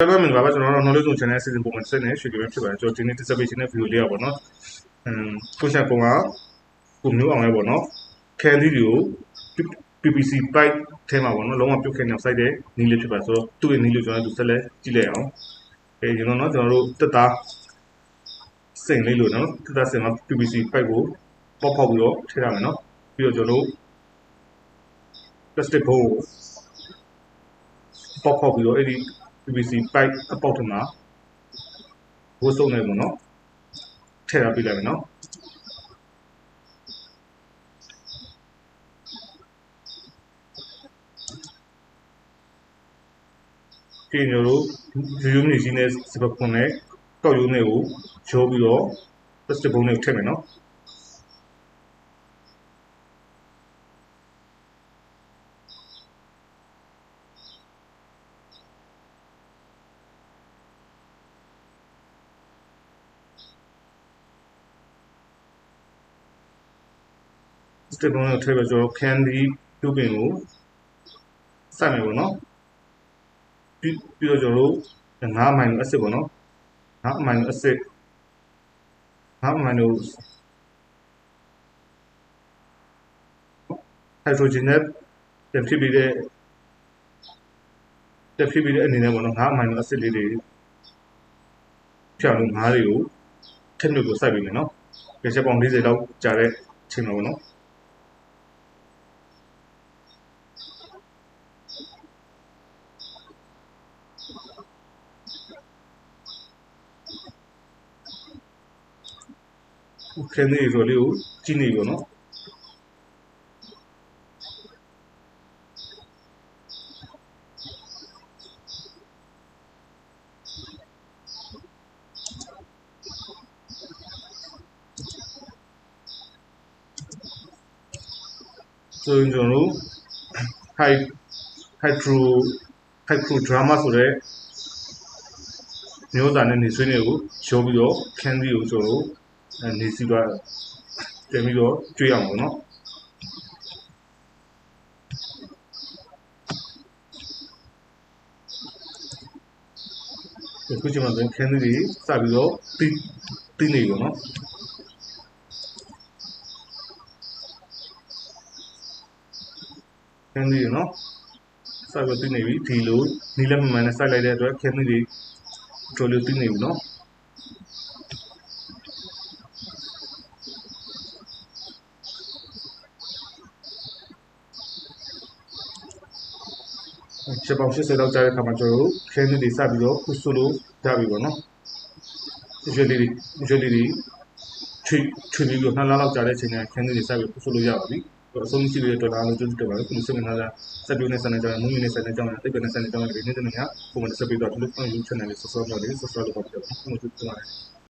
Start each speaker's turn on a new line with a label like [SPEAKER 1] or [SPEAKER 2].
[SPEAKER 1] ကျွန်တော်မင်္ဂလာပါကျွန်တော်တို့ knowledge zone channel season ပုံမှန်ဆက်နေရွှေကြိမ်ဖြစ်ပါတယ်ကျွန်တော်ဒီနေ့တက်ဆက်ပေးခြင်းတဲ့ video လေးอ่ะပေါ့နော်အမ်ကိုချက်ကောင်ကကိုမျိုးအောင်လဲပေါ့နော်ခဲသီးတွေကို PPC pipe ထဲမှာပေါ့နော်လုံးဝပြုတ်ခဲနေအောင်စိုက်တဲ့နီးလေးဖြစ်ပါဆိုတော့သူ့ရဲ့နီးလေးကျွန်တော်တို့ဆက်လက်ကြည့်လိုက်အောင်အဲကျွန်တော်နော်ကျွန်တော်တို့တက်တာစိန်လေးလို့နော်တက်တာစိန်မှာ PPC pipe ကိုပေါက်ပေါက်ပြီးတော့ထည့်ရမယ်နော်ပြီးတော့ကျွန်တော်တို့ plastic ဘုံကိုပေါက်ပေါက်ပြီးတော့အဲ့ဒီ PVC pipe အပေါက်ထမှာဝတ်စုံနေပေါ့နော်ထည့်ထားပြလိုက်မယ်နော်ဒီမျိုးတို့ယူယူမီကြီးနဲ့စပပွန်နဲ့ကောက်ယူနေကိုရိုးပြီးတော့ plastic ဘုံနဲ့ထည့်မယ်နော် စတက်ပုံးကိုထည့်ပြီးကျွန်တော် candy ပြုတ်ပင်ကိုစိုက်မယ်ပေါ့နော်ပြီးပြီးတော့ကျွန်တော်တို့9 amino acid ပေါ့နော်9 amino acid 9 amino hydrogen နဲ့ပြန်ဖြစ်ပြီးတဲ့တက်ဖြစ်ပြီးတဲ့အနေနဲ့ပေါ့နော်9 amino acid လေးတွေဖြောင်းလို့9တွေကိုထက်မြုပ်ကိုစိုက်ပြီးမယ်နော်ကြချက်ပေါင်း40လောက်ကြာတဲ့ချိန်မှာပေါ့နော် ခင်းနေဆိုလေးကိုကြည့်နေပေါ့နော်ဆိုရင်ကျွန်တော်တို့ high hydro hydro drama ဆိုတဲ့မျိုးသားနဲ့နေဆွေးနေကိုရောပြီးတော့ candy ကိုကျွန်တော်တို့ နေစီပါပြန်ပြီးတော့ကျွေးအောင်ပေါ့နော်ဒီခုချိန်မှာ then candy တွေစပြီးတော့တီးတီးနေပေါ့နော် candy တွေနော်စပြီးတီးနေပြီဒီလိုနီးလက်မှန်မှန်နဲ့စိုက်လိုက်တဲ့အတွက် candy တွေတော်တော်တီးနေပြီနော် ချက်ပေါင်း80လောက်ကြာတဲ့အခါမှာကျွန်တော်တို့ခင်းနေတွေစပြီးတော့ခုဆိုလို့ရပြီပေါ့နော်ရွှေလေးတွေရွှေလေးတွေချွေချွေပြီးတော့နှစ်လလောက်ကြာတဲ့အချိန်ကျရင်ခင်းနေတွေစပြီးခုဆိုလို့ရပါပြီအဆုံးရှိတဲ့ဒေါ်လာလို့ကျွတ်တက်ပါလို့ခုစနေသားစက်ပြုနဲ့စနေကြောင်းမွေးမြူနဲ့စနေကြောင်းတိတ်ပဲနဲ့စနေကြောင်းတွေနေ့တနေ့ကပုံမှန်စက်ပြီးတော့ဒီလို YouTube channel လေးဆော့ဆော့တော့လေးဆော့ဆော့လို့ပေါ့တယ်ခုမှကျွတ်တက်ပါတယ်